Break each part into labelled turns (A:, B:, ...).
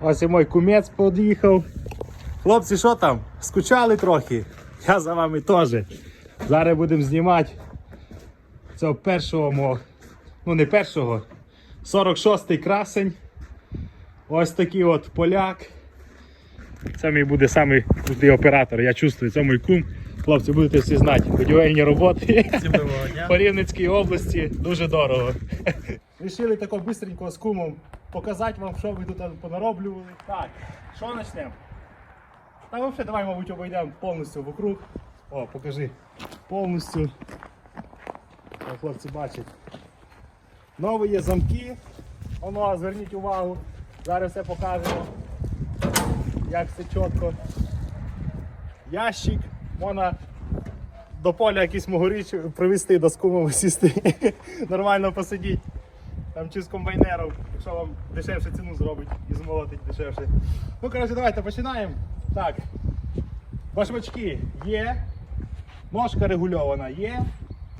A: Ось і мой кумець під'їхав. Хлопці, що там? Скучали трохи? Я за вами теж. Зараз будемо знімати цього першого мого. Ну не першого. 46-й красень. Ось такий от поляк. Це мій буде самий крутий оператор. Я чувствую, це мій кум. Хлопці, будете всі знати. Будівельні роботи. По Рівненській області дуже дорого. Рішили тако бистренько з кумом показати вам, що ви тут понароблювали. Так, що почнемо? Та взагалі давай, мабуть, обійдемо повністю вокруг. О, покажи. Повністю. Як хлопці бачать. Нові є замки. Воно, зверніть увагу. Зараз все покажемо. Як все чітко. Ящик. Можна до поля якийсь могоріч привезти до скуму сісти. Нормально посидіти. Там чи з комбайнером, якщо вам дешевше ціну зробить і змолотить дешевше. Ну, коротше, давайте починаємо. Так. Башмачки є. Ножка регульована є.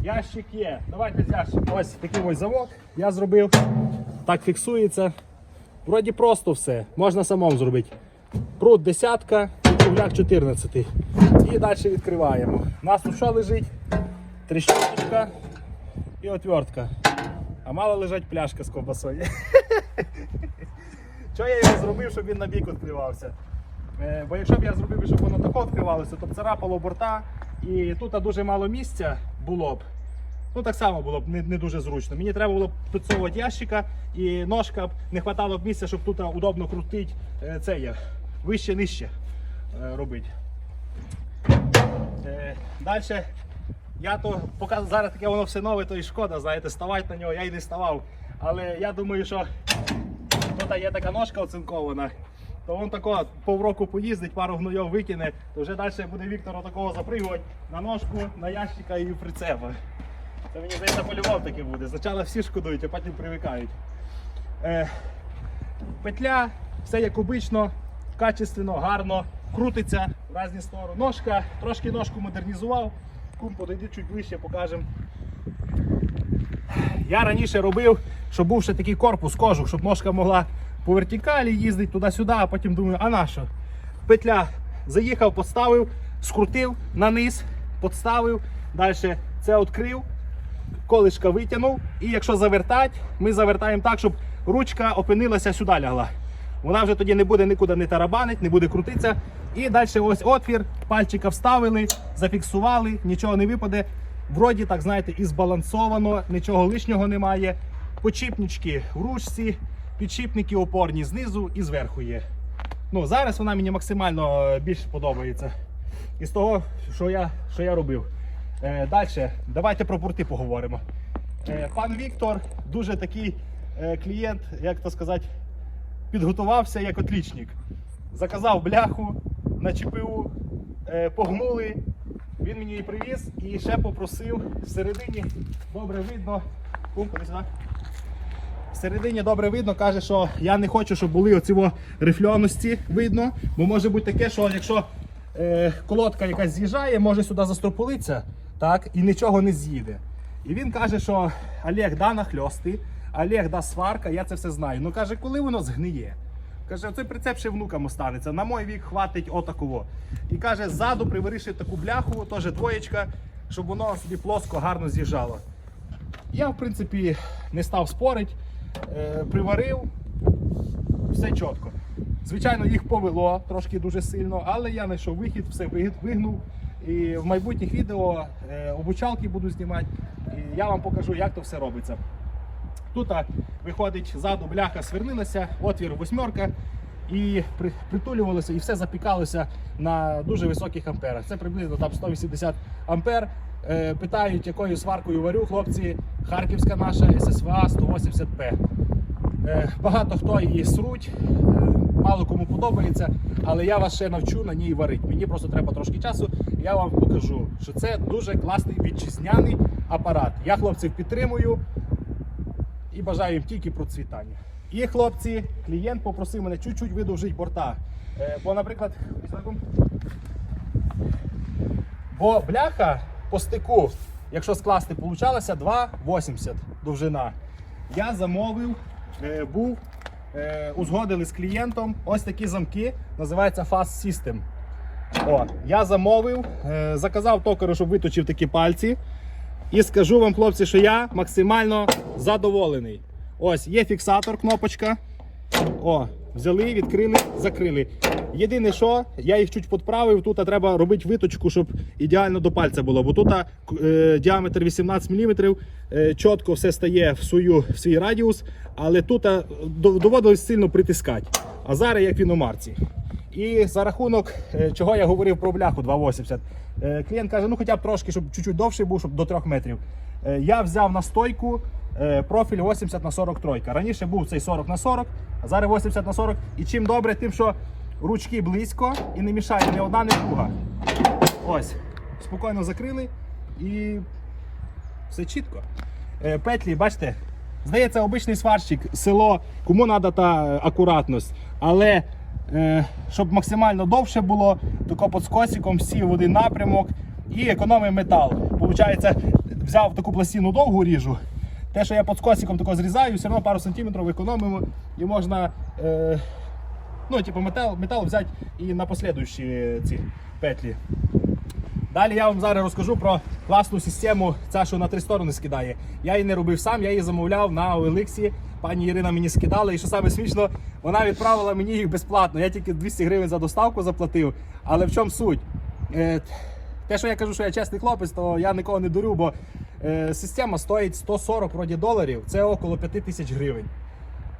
A: Ящик є. Давайте з ящик. Ось такий ось замок. Я зробив. Так фіксується. Вроді просто все. Можна самому зробити. Прут десятка, кругляк 14. Далі відкриваємо. У нас тут що лежить? Тріщоточка і отвертка. А мало лежать пляшка з ковбасою. Що я його зробив, щоб він на бік відкривався? Е, Бо якщо б я зробив, щоб воно тако відкривалося, то б царапало борта і тут дуже мало місця було б. Ну так само було б не, не дуже зручно. Мені треба було б підсовувати ящика і ножка б не хватало б місця, щоб тут удобно крутити е, це є. Вище нижче е, робити. Далі я то поки зараз таке воно все нове, то і шкода, знаєте, ставати на нього, я й не ставав. Але я думаю, що тут є така ножка оцинкована, то він тако півроку поїздить, пару гнойов викине, то вже далі буде Віктор такого запригувати на ножку, на ящика і прицепа. Це мені здається полював таке буде. Спочатку всі шкодують, а потім привикають. Е, петля, все як обично, качественно, гарно, крутиться в різні сторони. Ножка, трошки ножку модернізував. Кум подойди чуть ближче, покажемо. Я раніше робив, щоб був ще такий корпус, кожух, щоб ножка могла по вертикалі їздити туди-сюди, а потім думаю, а на що? Петля заїхав, поставив, скрутив на низ, підставив, далі це відкрив, колишка витягнув. І якщо завертати, ми завертаємо так, щоб ручка опинилася сюди лягла. Вона вже тоді не буде нікуди не тарабанить, не буде крутитися. І далі ось отвір, пальчика вставили, зафіксували, нічого не випаде. Вроді, так знаєте, і збалансовано, нічого лишнього немає. Почіпнички в ручці, підшипники опорні знизу і зверху є. Ну, Зараз вона мені максимально е, більше подобається. Із того, що я, що я робив. Е, Далі, давайте про порти поговоримо. Е, пан Віктор дуже такий е, клієнт, як то сказати, підготувався як отлічник. Заказав бляху на ЧПУ, е, погнули. Він мені її привіз і ще попросив всередині, добре видно. Всередині добре видно, каже, що я не хочу, щоб були оці рифльоності видно, бо може бути таке, що якщо е, колодка якась з'їжджає, може сюди застропулитися, так, і нічого не з'їде. І він каже, що Олег да нахльости, Олег да сварка, я це все знаю. Ну каже, коли воно згниє? Каже, оцей прицеп ще внукам останеться. На мой вік хватить отакого. І каже, ззаду привариши таку бляху, теж двоєчка, щоб воно собі плоско гарно з'їжджало. Я, в принципі, не став спорити, е, приварив, все чітко. Звичайно, їх повело трошки дуже сильно, але я знайшов вихід, все вигнув. І в майбутніх відео е, обучалки буду знімати, і я вам покажу, як то все робиться. Тут виходить ззаду бляха сверлилася, отвір восьмерка, і притулювалося, і все запікалося на дуже високих амперах. Це приблизно там 180 ампер. Е, питають, якою сваркою варю, хлопці, харківська наша ССВА 180П. Е, Багато хто її сруть, е, мало кому подобається, але я вас ще навчу на ній варити. Мені просто треба трошки часу, я вам покажу, що це дуже класний вітчизняний апарат. Я хлопців підтримую і бажаю їм тільки процвітання. І хлопці, клієнт попросив мене чуть-чуть видовжити борта. Е, Бо, наприклад, бо бляха по стику, якщо скласти, получалося 2,80 довжина. Я замовив, е, був е, узгодили з клієнтом ось такі замки, називається Fast System. О, я замовив, заказав токарю, щоб виточив такі пальці. І скажу вам, хлопці, що я максимально задоволений. Ось є фіксатор, кнопочка. О, взяли, відкрили, закрили. Єдине, що я їх чуть підправив, тут треба робити виточку, щоб ідеально до пальця було. Бо тут е, діаметр 18 мм, е, чітко все стає в, свою, в свій радіус, але тут доводилось сильно притискати. А зараз як в іномарці. І за рахунок, е, чого я говорив про бляху 2,80, е, клієнт каже, ну хоча б трошки, щоб чуть-чуть довший був, щоб до 3 метрів. Е, Я взяв на стойку е, профіль 80 на 43. Раніше був цей 40 на 40, а зараз 80 на 40. І чим добре, тим, що ручки близько і не мішає ні одна, ні друга. Ось, спокійно закрили і все чітко. Е, Петлі, бачите, здається, обичний сварщик, село, кому треба та е, акуратність. Але е, щоб максимально довше було, тако під скосиком всі в один напрямок і економив метал. Получається, взяв таку пластину довгу ріжу. Те, що я під скосиком тако зрізаю, все одно пару сантиметрів економимо і можна. Е, ну, типу, метал, метал взяти і на послідуючі ці петлі. Далі я вам зараз розкажу про класну систему, ця, що на три сторони скидає. Я її не робив сам, я її замовляв на OLX. Пані Ірина мені скидала, і що саме смішно, вона відправила мені їх безплатно. Я тільки 200 гривень за доставку заплатив. Але в чому суть? Е, те, що я кажу, що я чесний хлопець, то я нікого не дурю, бо е, система стоїть 140 вроді доларів, це около 5 тисяч гривень.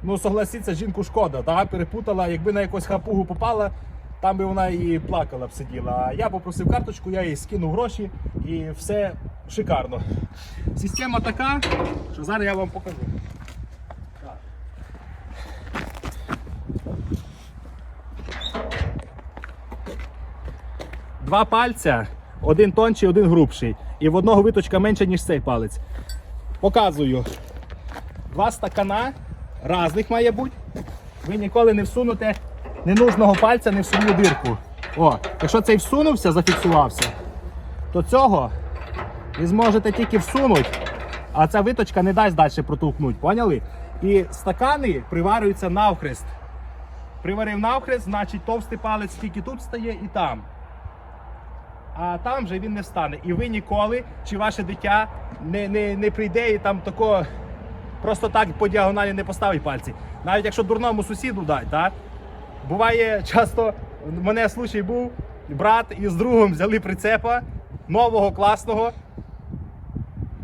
A: Ну, согласіться, жінку шкода, та, перепутала, якби на якусь хапугу попала, там би вона і плакала б сиділа. А я попросив карточку, я їй скинув гроші і все шикарно. Система така, що зараз я вам покажу. Два пальця, один тонший, один грубший. І в одного виточка менше, ніж цей палець. Показую. Два стакана різних має бути. Ви ніколи не всунете ненужного пальця не в свою дирку. О, якщо цей всунувся, зафіксувався, то цього ви зможете тільки всунути, а ця виточка не дасть далі протовкнути. Поняли? І стакани приварюються навхрест. Приварив навхрест, значить товстий палець тільки тут стає і там. А там вже він не встане. І ви ніколи, чи ваше дитя не, не, не прийде і там тако просто так по діагоналі не поставить пальці. Навіть якщо дурному сусіду дать, так? Буває часто, в мене случай був, брат із другом взяли прицепа нового, класного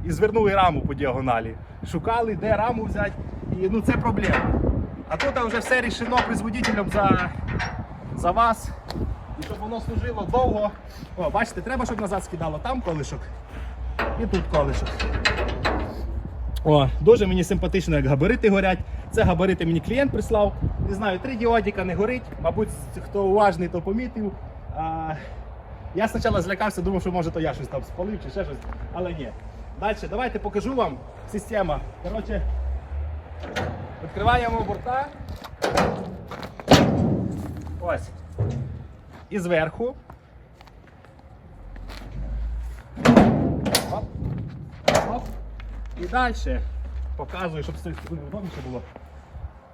A: і звернули раму по діагоналі. Шукали, де раму взяти. І ну це проблема. А тут вже все рішено призводителем за, за вас. І щоб воно служило довго. О, бачите, треба, щоб назад скидало там колишок і тут колишок. О, дуже мені симпатично, як габарити горять. Це габарити мені клієнт прислав. Не знаю, три діодіка не горить. Мабуть, хто уважний, то помітив. А, я спочатку злякався, думав, що може то я щось там спалив чи ще щось, але ні. Далі, давайте покажу вам система. Коротше, відкриваємо борта. Ось. І зверху. Оп. Оп. І далі показую, щоб це удобніше було.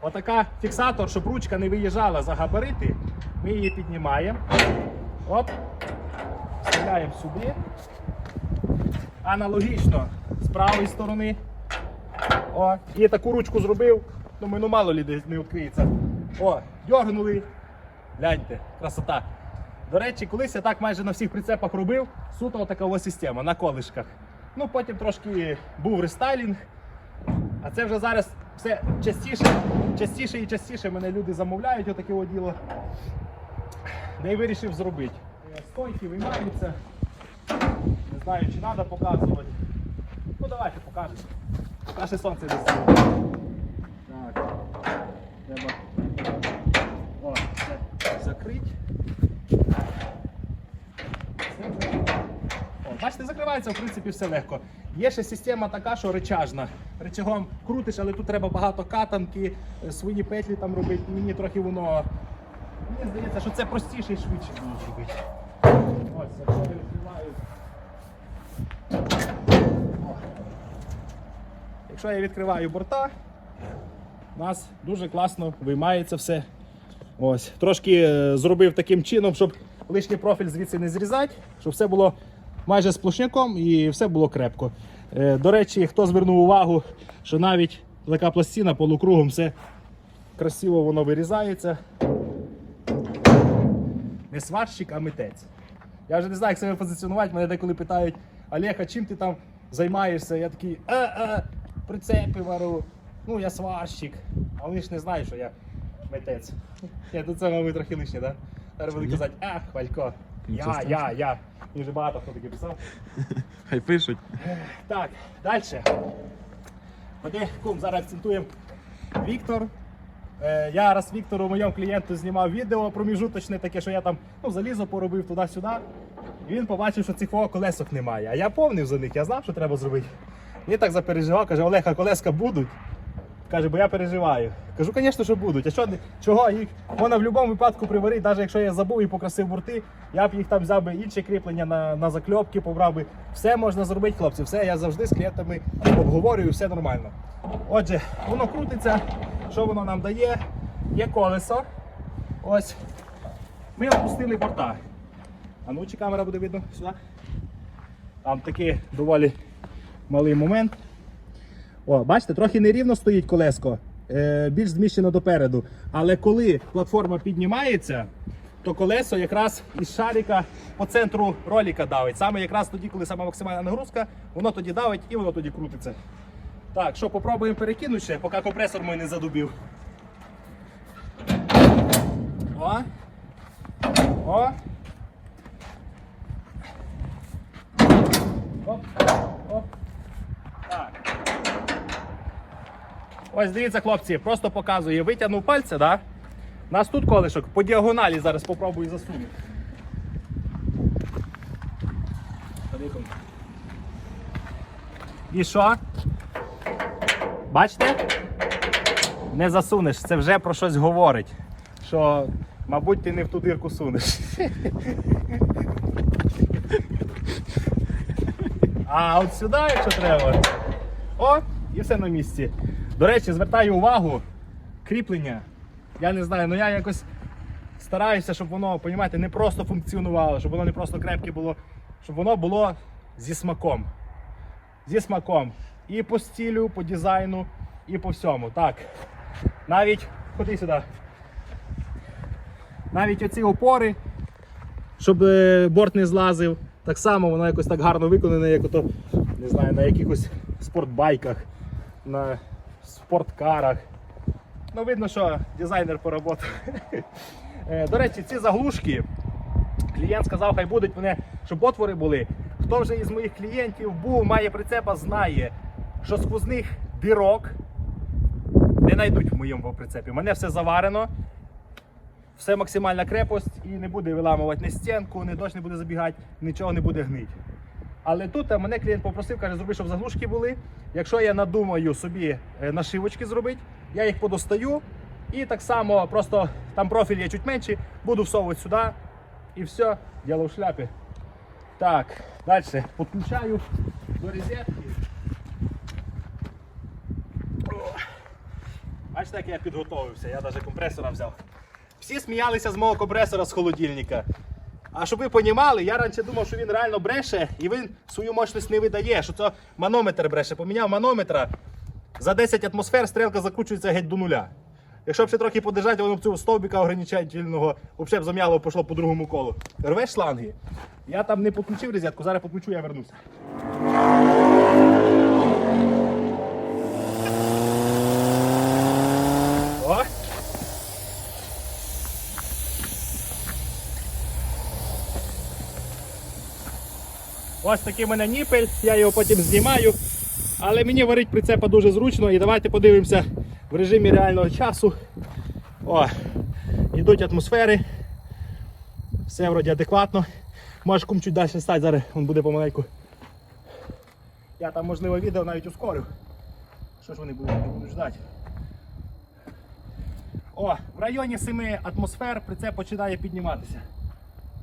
A: Отака фіксатор, щоб ручка не виїжджала за габарити. Ми її піднімаємо. Оп. Вставляємо сюди. Аналогічно з правої сторони. О, і таку ручку зробив. Думаю, ну мало лі не відкриється. О, дьоргнули. Гляньте, красота. До речі, колись я так майже на всіх прицепах робив. Суто така ось система на колишках. Ну, потім трошки був рестайлінг. А це вже зараз все частіше, частіше і частіше мене люди замовляють отаке от діло. Де й вирішив зробити. Стойки виймаються. Не знаю, чи треба показувати. Ну давайте покажемо. Наше сонце десь. Так. Треба. О, це закрить. Це вже- О, бачите, закривається, в принципі, все легко. Є ще система така, що речажна. Речагом крутиш, але тут треба багато катанки, е, свої петлі там робити. Мені трохи воно. Мені здається, що це простіше і швидше робити. Ось, якщо я відкриваю. Якщо я відкриваю борта, у нас дуже класно виймається все. Ось, трошки е, зробив таким чином, щоб лишній профіль звідси не зрізати, щоб все було майже сплошняком і все було крепко. Е, До речі, хто звернув увагу, що навіть така пластина полукругом все красиво воно вирізається. Не сварщик, а митець. Я вже не знаю, як себе позиціонувати. Мене деколи питають, Олег, чим ти там займаєшся? Я такий, а, а, прицепи вару. Ну, я сварщик. А вони ж не знають, що я митець. Ні, то це, мабуть, трохи лишнє, так? Зараз будуть казати, а, Хвалько, я, я, я. І вже багато хто таке писав.
B: Хай пишуть.
A: Так, далі. Ходи, кум, зараз акцентуємо. Віктор. Е, я раз Віктору, моєму клієнту, знімав відео проміжуточне, таке, що я там ну, залізо поробив туди-сюди. І він побачив, що цих колесок немає. А я повнив за них, я знав, що треба зробити. Він так запереживав, каже, Олег, а колеска будуть. Каже, бо я переживаю. Кажу, звісно, що будуть. А що чого їх можна в будь-якому випадку приварити, навіть якщо я забув і покрасив борти, я б їх там взяв би інші кріплення на, на закльопки, побрав би. Все можна зробити, хлопці. Все я завжди з клієнтами обговорюю, все нормально. Отже, воно крутиться. Що воно нам дає? Є колесо. Ось. Ми опустили борта. А ну чи камера буде видно сюди. Там такий доволі малий момент. О, бачите, трохи нерівно стоїть колеско, е, більш зміщено допереду. Але коли платформа піднімається, то колесо якраз із шарика по центру роліка давить. Саме якраз тоді, коли сама максимальна нагрузка, воно тоді давить і воно тоді крутиться. Так, що, попробуємо перекинути ще, поки компресор мій не задубів. О. О. Оп. Так. Ось дивіться, хлопці, просто показує. Витягнув пальця, да? У нас тут колишок по діагоналі зараз попробую засунути. І що? Бачите? Не засунеш, це вже про щось говорить. Що, мабуть, ти не в ту дирку сунеш. А от сюди, якщо треба. О, і все на місці. До речі, звертаю увагу, кріплення. Я не знаю, ну я якось стараюся, щоб воно, понімаєте, не просто функціонувало, щоб воно не просто крепке було, щоб воно було зі смаком. Зі смаком. І по стилю, по дизайну, і по всьому. Так. Навіть, ходи сюди. Навіть оці опори, щоб е, борт не злазив. Так само воно якось так гарно виконане, як ото, не знаю, на якихось спортбайках, на спорткарах. Ну, видно, що дизайнер поработав. Е, До речі, ці заглушки, клієнт сказав, хай будуть вони, щоб отвори були. Хто вже із моїх клієнтів був, має прицепа, знає, що сквозних дірок не знайдуть в моєму прицепі. У мене все заварено, все максимальна крепость і не буде виламувати ні стінку, ні дощ не буде забігати, нічого не буде гнити. Але тут е, мене клієнт попросив, каже, зроби, щоб заглушки були. Якщо я надумаю собі е, нашивочки зробити, я їх подостаю. І так само просто там профіль є чуть менший, буду всовувати сюди і все, діло в шляпі. Так, далі підключаю до розетки. Бачите, як я підготовився, я навіть компресора взяв. Всі сміялися з мого компресора з холодильника. А щоб ви розуміли, я раніше думав, що він реально бреше і він свою мощність не видає, що це манометр бреше. Поміняв манометра. За 10 атмосфер стрілка закручується геть до нуля. Якщо б ще трохи подержати, воно б цього стовбика ограничительного, взагалі б зам'яло, пішло по другому колу. Рвеш шланги. Я там не підключив розетку, зараз підключу, я вернуся. О! Ось такий в мене ніпель, я його потім знімаю. Але мені варить прицепа дуже зручно і давайте подивимося в режимі реального часу. О, йдуть атмосфери. Все вроді адекватно. Можеш кум чуть далі стати, зараз він буде помаленьку. Я там можливо відео навіть ускорив. Що ж вони будуть, будуть ждати. О, в районі 7 атмосфер прицеп починає підніматися.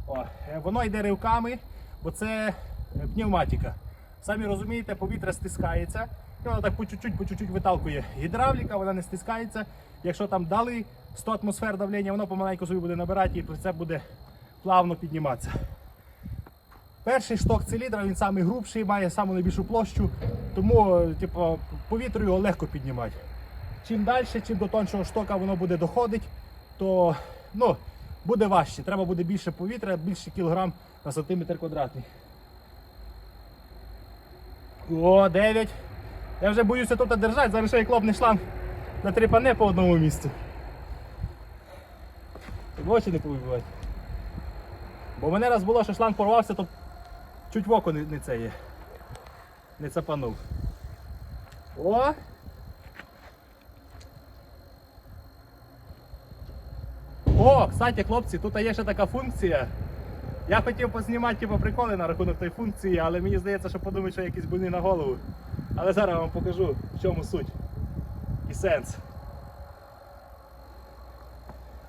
A: О, е, воно йде ривками, бо це пневматика. Самі розумієте, повітря стискається. І вона так по чуть-чуть, по чуть-чуть виталкує. Гідравліка, вона не стискається. Якщо там дали 100 атмосфер давлення, воно помаленьку собі буде набирати і прицеп буде плавно підніматися. Перший шток циліндра, він самий грубший, має саму найбільшу площу, тому е, типу, повітря його легко піднімати. Чим далі, чим до тоншого штока воно буде доходити, то ну, буде важче. Треба буде більше повітря, більше кілограм на сантиметр квадратний. О, 9. Я вже боюся тут держати, зараз ще як лопне шланг на три пане по одному місцю. Щоб в очі не повибивати. Бо мене раз було, що шланг порвався, то чуть в око не, не це є. Не цапанув. О! О, кстати, хлопці, тут є ще така функція. Я хотів познімати типу, приколи на рахунок тої функції, але мені здається, що подумають, що я якийсь больний на голову. Але зараз вам покажу, в чому суть і сенс.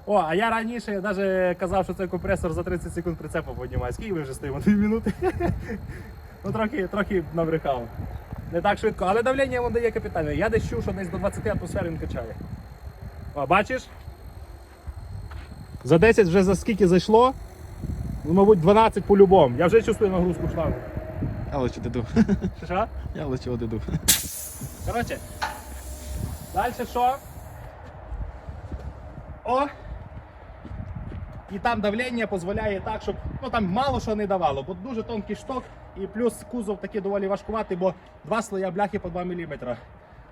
A: О, а я раніше навіть казав, що цей компресор за 30 секунд прицепу піднімає. Скільки ми вже стоїмо? Дві минути. ну трохи, трохи набрехав. Не так швидко, але давлення йому дає капітальне. Я десь чув, що десь до 20 атмосфер він качає. О, бачиш? За 10 вже за скільки зайшло? Ну, мабуть, 12 по-любому. Я вже чувствую нагрузку шлангу.
B: Я лечу деду.
A: Що?
B: Я лечу деду.
A: Коротше. Далі що? О! І там давлення дозволяє так, щоб ну там мало що не давало, бо дуже тонкий шток і плюс кузов такий доволі важкуватий, бо два слоя бляхи по 2 мм.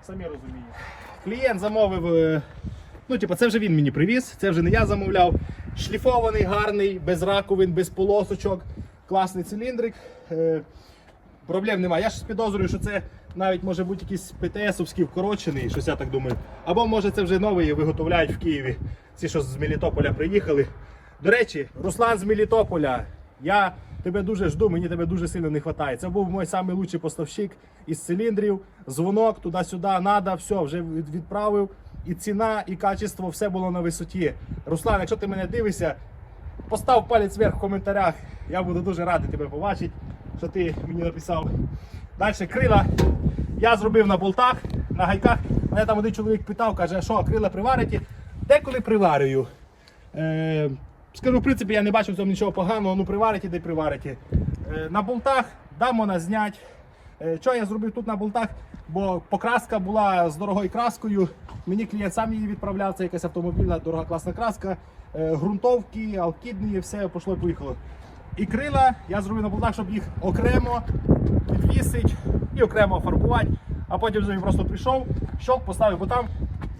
A: Самі розумієте. Клієнт замовив. е, Ну, типу, це вже він мені привіз, це вже не я замовляв. Шліфований, гарний, без раковин, без полосочок, класний циліндрик. Е, Проблем немає. Я ж підозрюю, що це навіть може бути якийсь ПТСовський вкорочений, щось я так думаю. Або може це вже новий виготовляють в Києві. Ці, що з Мелітополя приїхали. До речі, Руслан з Мелітополя. Я тебе дуже жду, мені тебе дуже сильно не вистачає. Це був мій найкращий поставщик із циліндрів, дзвонок туди-сюди, надо, все, вже відправив. І ціна, і качество, все було на висоті. Руслан, якщо ти мене дивишся, постав палець вверх в коментарях. Я буду дуже радий тебе побачити, що ти мені написав. Далі крила. Я зробив на болтах, на гайках. Мене там один чоловік питав, каже, що крила приварите? Деколи приварюю. Е, скажу, в принципі, я не бачу в цьому нічого поганого, ну приварите, де приварите. Е, на болтах дамо на знять. Е, Що я зробив тут на болтах? Бо покраска була з дорогою краскою. Мені клієнт сам її відправляв, це якась автомобільна дорога класна краска. Е, Грунтовки, алкідні, все пішло і поїхало. І крила я зробив на болтах, щоб їх окремо підвісити і окремо фарбувати. А потім вже просто прийшов, щок поставив, бо там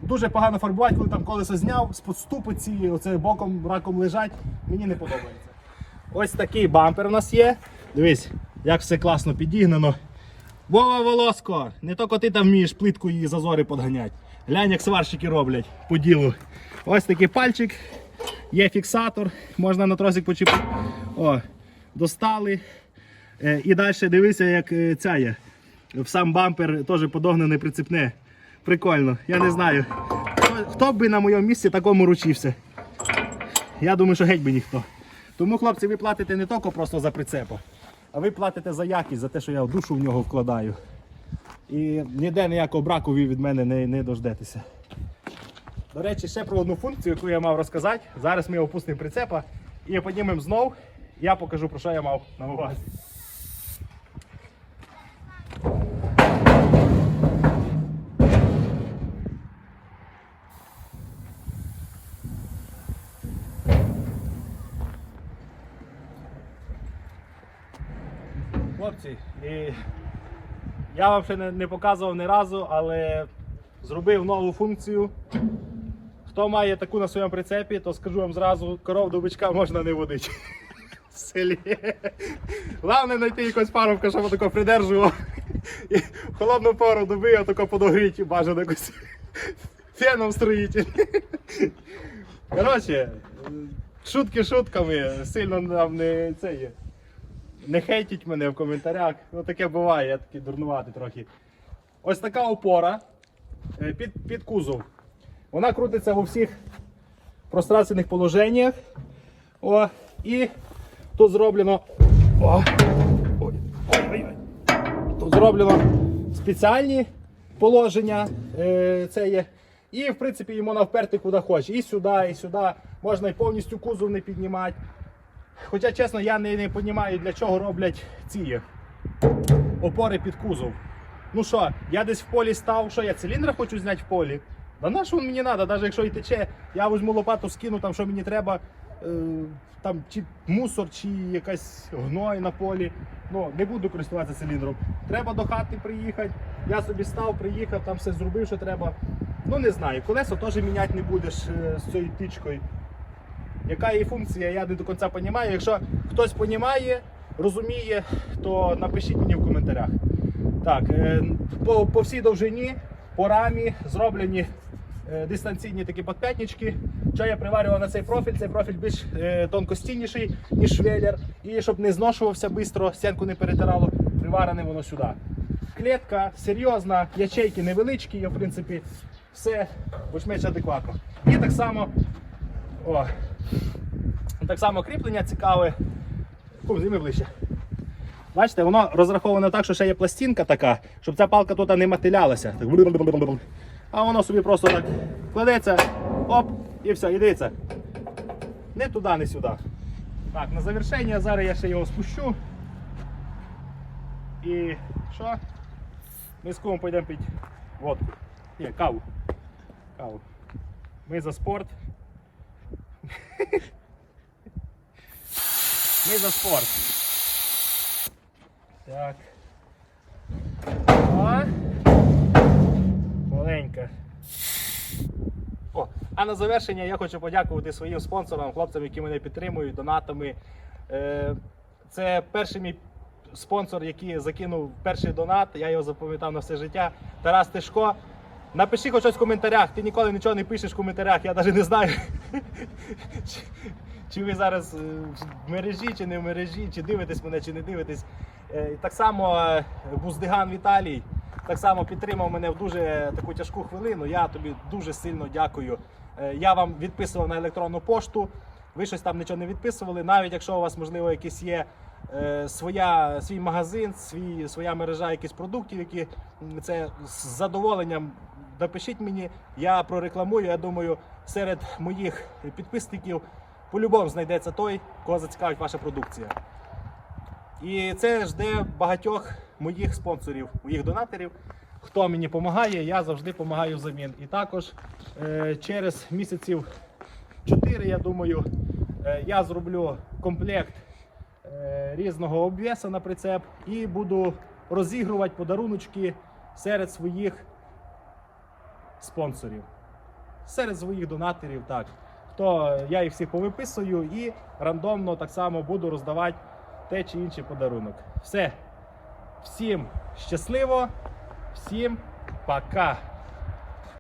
A: дуже погано фарбувати, коли там колесо зняв, ступиці, оце боком раком лежать. Мені не подобається. Ось такий бампер у нас є. Дивись, як все класно підігнано. Вова Волоско, не тільки ти там вмієш плитку і зазори подганяти. Глянь, як сварщики роблять по ділу. Ось такий пальчик, є фіксатор, можна на тросик почепити. О, достали. Е, і далі дивися, як е, ця є. В сам бампер теж подогнане прицепне. Прикольно, я не знаю. Хто, б би на моєму місці такому ручився? Я думаю, що геть би ніхто. Тому, хлопці, ви платите не тільки просто за прицепа, а ви платите за якість, за те, що я душу в нього вкладаю. І ніде ніякого браку ви від мене не, не дождетеся. До речі, ще про одну функцію, яку я мав розказати. Зараз ми опустимо прицепа і піднімемо знов. Я покажу, про що я мав на увазі. Хлопці, і я вам ще не, показував ні разу, але зробив нову функцію. Хто має таку на своєму прицепі, то скажу вам зразу, коров до бичка можна не водити. В селі. Головне знайти якусь парубка, щоб тако придержував. І холодну пору доби я тако подогріти бажано якось феном строїтель. Коротше, шутки шутками, сильно нам не це є. Не хейтіть мене в коментарях. Ну таке буває, я такий дурнуватий трохи. Ось така опора е, під, під кузов. Вона крутиться у всіх пространственних положеннях. О, і тут зроблено. О, ой, ой, ой. Тут зроблено спеціальні положення. Е, це є. І в принципі йому навперти куди хоче. І сюди, і сюди. Можна і повністю кузов не піднімати. Хоча, чесно, я не, не розумію, для чого роблять ці опори під кузов. Ну що, я десь в полі став, що я циліндра хочу зняти в полі. Да на що мені треба, навіть якщо і тече, я візьму лопату, скину там, що мені треба, е, там чи мусор, чи якась гной на полі. Ну, не буду користуватися циліндром. Треба до хати приїхати. Я собі став, приїхав, там все зробив, що треба. Ну не знаю, колесо теж міняти не будеш е, з цією тичкою. Яка її функція, я не до кінця розумію. Якщо хтось розуміє, розуміє, то напишіть мені в коментарях. Так, е, по, по всій довжині, по рамі зроблені е, дистанційні такі подп'ятнички. Що я приварював на цей профіль? Цей профіль більш е, тонкостійніший, ніж швеллер. І щоб не зношувався швидко, стінку не перетирало, приварене воно сюди. Клітка серйозна, ячейки невеличкі, і, в принципі, все більш-менш адекватно. І так само. О, так само кріплення цікаве. Кум, зніми ближче. Бачите, воно розраховано так, що ще є пластинка така, щоб ця палка тут не мотилялася. Так. А воно собі просто так кладеться, оп, і все, і дивіться. Не туди, не сюди. Так, на завершення зараз я ще його спущу. І що? Ми з кумом підемо пити водку. Ні, каву. Каву. Ми за спорт. Ми за спорт. Так. О. Маленька. О, а на завершення я хочу подякувати своїм спонсорам, хлопцям, які мене підтримують донатами. Е, Це перший мій спонсор, який закинув перший донат. Я його запам'ятав на все життя. Тарас Тишко. Напиши хоч щось в коментарях. Ти ніколи нічого не пишеш в коментарях, я навіть не знаю. чи, чи ви зараз е, в мережі, чи не в мережі, чи дивитесь мене, чи не дивитесь. Е, Так само е, Буздиган Віталій так само підтримав мене в дуже таку тяжку хвилину. Я тобі дуже сильно дякую. Я вам відписував на електронну пошту. Ви щось там нічого не відписували. Навіть якщо у вас, можливо, якийсь є своя, свій магазин, свій, своя мережа якихось продуктів, які це з задоволенням напишіть мені, я прорекламую. Я думаю, серед моїх підписників по-любому знайдеться той, кого зацікавить ваша продукція. І це жде багатьох моїх спонсорів, моїх донаторів. Хто мені допомагає, я завжди допомагаю взамін. І також е, через місяців 4, я думаю, е, я зроблю комплект е, різного обвеса на прицеп і буду розігрувати подаруночки серед своїх спонсорів. Серед своїх донаторів, так. То я їх всіх повиписую і рандомно так само буду роздавати те чи інший подарунок. Все. Всім щасливо, всім пока.